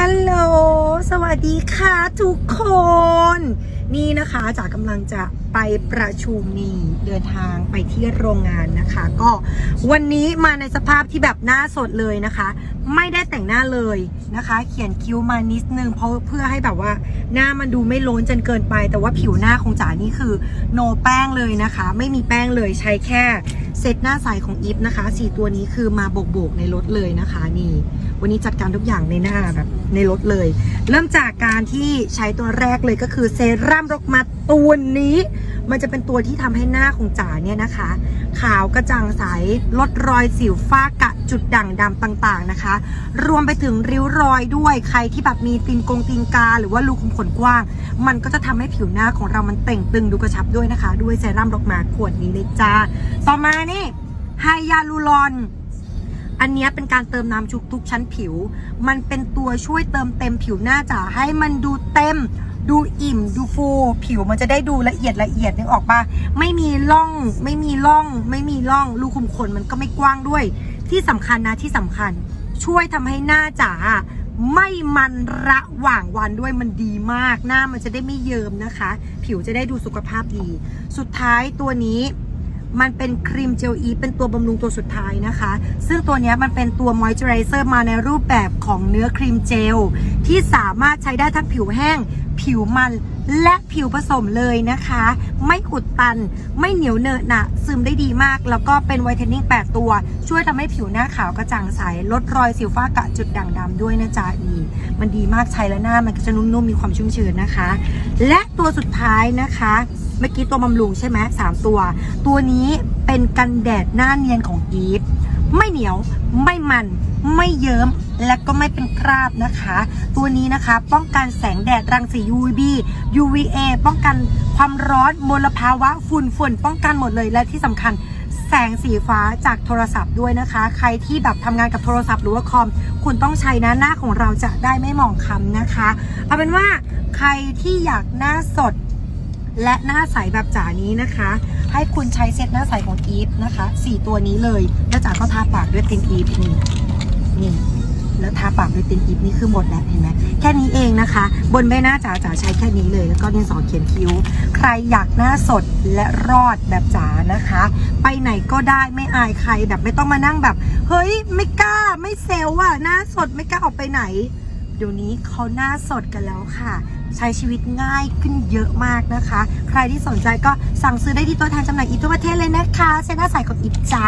ฮัลโหล สวัสดีค่ะทุกคน นี่นะคะจากกำลังจะไปประชุมนี่เดินทางไปที่โรงงานนะคะ ก็วันนี้มาในสภาพที่แบบหน้าสดเลยนะคะ ไม่ได้แต่งหน้าเลยนะคะ เขียนคิ้วมานิดนึงเพราะเพื่อให้แบบว่าหน้ามันดูไม่โล้นจนเกินไป แต่ว่าผิวหน้าของจ๋านี่คือ โนแป้งเลยนะคะ ไม่มีแป้งเลยใช้แค่ เซตหน้าใสของอีฟนะคะสี่ตัวนี้คือมาโบกๆในรถเลยนะคะนี่ วันนี้จัดการทุกอย่างในหน้าแบบในรถเลย เริ่มจากการที่ใช้ตัวแรกเลยก็คือเซรั่มรกมาตัวนี้ มันจะเป็นตัวที่ทำให้หน้าของจ๋าเนี่ยนะคะ ขาวกระจ่างใสลดรอยสิวฝ้ากระจุดด่างดำต่างๆนะคะ รวมไปถึงริ้วรอยด้วยใครที่แบบมีตีนกงตีนกา หรือว่ารูขุมขนกว้าง มันก็จะทำให้ผิวหน้าของเรามันเต่งตึงดูกระชับด้วยนะคะ ด้วยเซรั่มรกมาขวดนี้เลยจ้าต่อมานี่ไฮยาลูรอนอันเนี้ยเป็นการเติมน้ำชุกทุกชั้นผิว มันเป็นตัวช่วยเติมเต็มผิวหน้าจ๋าให้มันดูเต็ม ดูอิ่มดูฟู ผิวมันจะได้ดูละเอียดละเอียดนึกออกปะไม่มีร่องไม่มีร่อง ไม่มีร่องรูขุมขนมันก็ไม่กว้างด้วย ที่สำคัญนะที่สำคัญ ช่วยทำให้หน้าจ๋าไม่มันระหว่างวันด้วยมันดีมากหน้ามันจะได้ไม่เยิมนะคะ ผิวจะได้ดูสุขภาพดี สุดท้ายตัวนี้มันเป็นครีมเจลอีเป็นตัวบำรุงตัวสุดท้ายนะคะ ซึ่งตัวนี้มันเป็นตัวมอยเจอไรเซอร์มาในรูปแบบของเนื้อครีมเจล ที่สามารถใช้ได้ทั้งผิวแห้ง ผิวมันและผิวผสมเลยนะคะ ไม่อุดตัน ไม่เหนียวเนอะหนะซึมได้ดีมาก แล้วก็เป็นไวท์เทนนิ่ง 8 ตัว ช่วยทำให้ผิวหน้าขาวกระจ่างใส ลดรอยสิวฝ้ากระจุดด่างดำด้วยนะจ๊ะนี่มันดีมากใช้แล้วหน้ามันก็จะนุ่มๆ มีความชุ่มชื้นนะคะ และตัวสุดท้ายนะคะ เมื่อกี้ตัวบำรุงใช่ไหมสามตัว ตัวนี้ เป็นกันแดดหน้าเนียนของอีฟไม่เหนียวไม่มันไม่เยิ้มและก็ไม่เป็นคราบนะคะ ตัวนี้นะคะป้องกันแสงแดดรังสี UVB UVA ป้องกันความร้อนมลภาวะฝุ่นฝุ่นป้องกันหมดเลยและที่สำคัญแสงสีฟ้าจากโทรศัพท์ด้วยนะคะ ใครที่แบบทำงานกับโทรศัพท์หรือว่าคอม คุณต้องใช้นะหน้าของเราจะได้ไม่หมองคล้ำนะคะ เอาเป็นว่าใครที่อยากหน้าสด และหน้าใสแบบจ๋านี้นะคะ ให้คุณใช้เซตหน้าใสของอีฟนะคะ 4 ตัวนี้เลยแล้วจ๋าก็ทาปากด้วยตินอีฟนี่นี่แล้วทาปากด้วยตินอีฟนี่คือหมดแล้วเห็นไหมแค่นี้เองนะคะ บนใบหน้าจ๋าจ๋าใช้แค่นี้เลย แล้วก็ดินสอเขียนคิ้ว ใครอยากหน้าสดและรอดแบบจ๋านะคะ ไปไหนก็ได้ไม่อายใครแบบไม่ต้องมานั่งแบบ เฮ้ยไม่กล้าไม่เซลว่ะหน้าสดไม่กล้าออกไปไหน เดี๋ยวนี้เขาหน้าสดกันแล้วค่ะ ใช้ชีวิตง่ายขึ้นเยอะมากนะคะ ใครที่สนใจก็สั่งซื้อได้ที่ตัวแทนจำหน่ายอีกทั่วประเทศเลยนะคะเซ็นหน้ายของอีฟจ้า